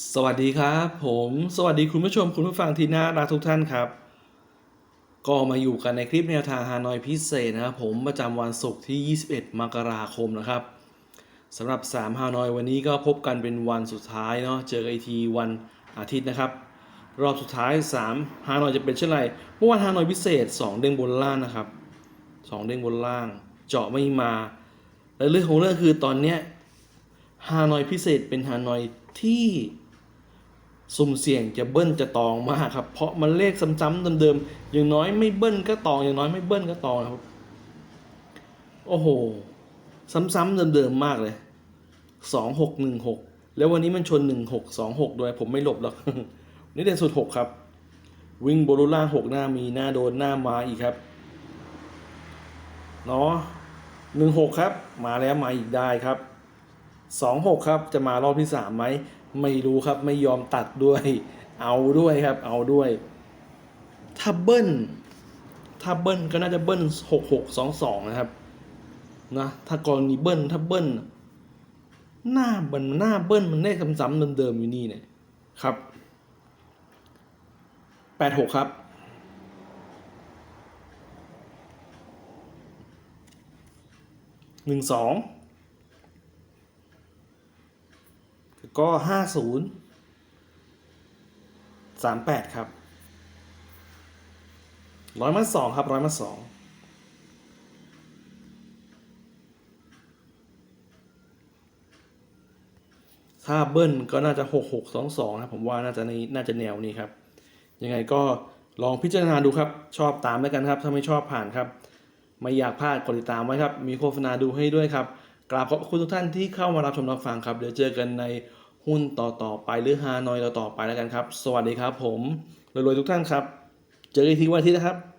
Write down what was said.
สวัสดีครับผมสวัสดีคุณผู้ชมคุณผู้ฟังที่น่ารักทุกท่านครับ ก็มาอยู่กันในคลิปแนวทางฮานอยพิเศษนะครับผมประจำวันศุกร์ที่ 21 มกราคมนะครับสำหรับ 3 ฮานอยวันนี้ก็พบกันเป็นวันสุดท้ายเนาะเจอกันอีกทีวันอาทิตย์นะครับ รอบสุดท้าย 3 ฮานอยจะเป็นเช่นไรเมื่อวานฮานอยพิเศษ 2 เด้งบนล่างนะครับ 2 เด้งบนล่าง เจาะไม่มาและเรื่องของเรื่องคือตอนเนี้ยฮานอยพิเศษเป็นฮานอยที่ สุ่มเสี่ยงจะเบิ้ลจะตองมากครับ เพราะมันเลขซ้ำๆเดิมๆอย่างน้อยไม่เบิ้ลก็ตอง อย่างน้อยไม่เบิ้ลก็ตองนะครับ โอ้โห ซ้ำๆเดิมๆมากเลยสองหกหนึ่งหกแล้ววันนี้มันชนหนึ่งหกสองหกด้วยผมไม่หลบหรอกนี่เด่นสุดหกครับ วิ่งโบนรูล่าหกหน้ามีหน้าโดนหน้ามาอีกครับเนาะหนึ่งหกครับ มาแล้วมาอีกได้ครับสองหกครับจะมารอบที่สามไหม ไม่รู้ครับไม่ยอมตัดด้วย เอาด้วยครับ เอาด้วยถ้าเบิ้ลถ้าเบิ้ลก็น่าจะเบิ้ลหกหกสองสองนะครับนะถ้ากรณีเบิ้ลถ้าเบิ้ลหน้าเบิ้ลหน้าเบิ้ลมันเลขซ้ำๆเดิมๆอยู่นี่เนี่ยครับแปดหกครับหนึ่งสอง ก็ห้าศูนย์สามแปดครับร้อยมาสองครับร้อยมาสองถ้าเบิ้ลก็น่าจะหกหกสองสองนะผมว่าน่าจะในน่าจะแนวนี้ครับ ยังไงก็ลองพิจารณาดูครับ ชอบตามแล้วกันครับ ถ้าไม่ชอบผ่านครับ ไม่อยากพลาดกดติดตามไว้ครับ มีโฆษณาดูให้ด้วยครับ กราบขอบคุณทุกท่านที่เข้ามารับชมรับฟังครับ เดี๋ยวเจอกันในหุ้นต่อต่อๆไปหรือฮานอยต่อๆไปแล้วกันครับ สวัสดีครับผมรวยๆทุกท่านครับ เจอกันอีกทีวันอาทิตย์นะครับ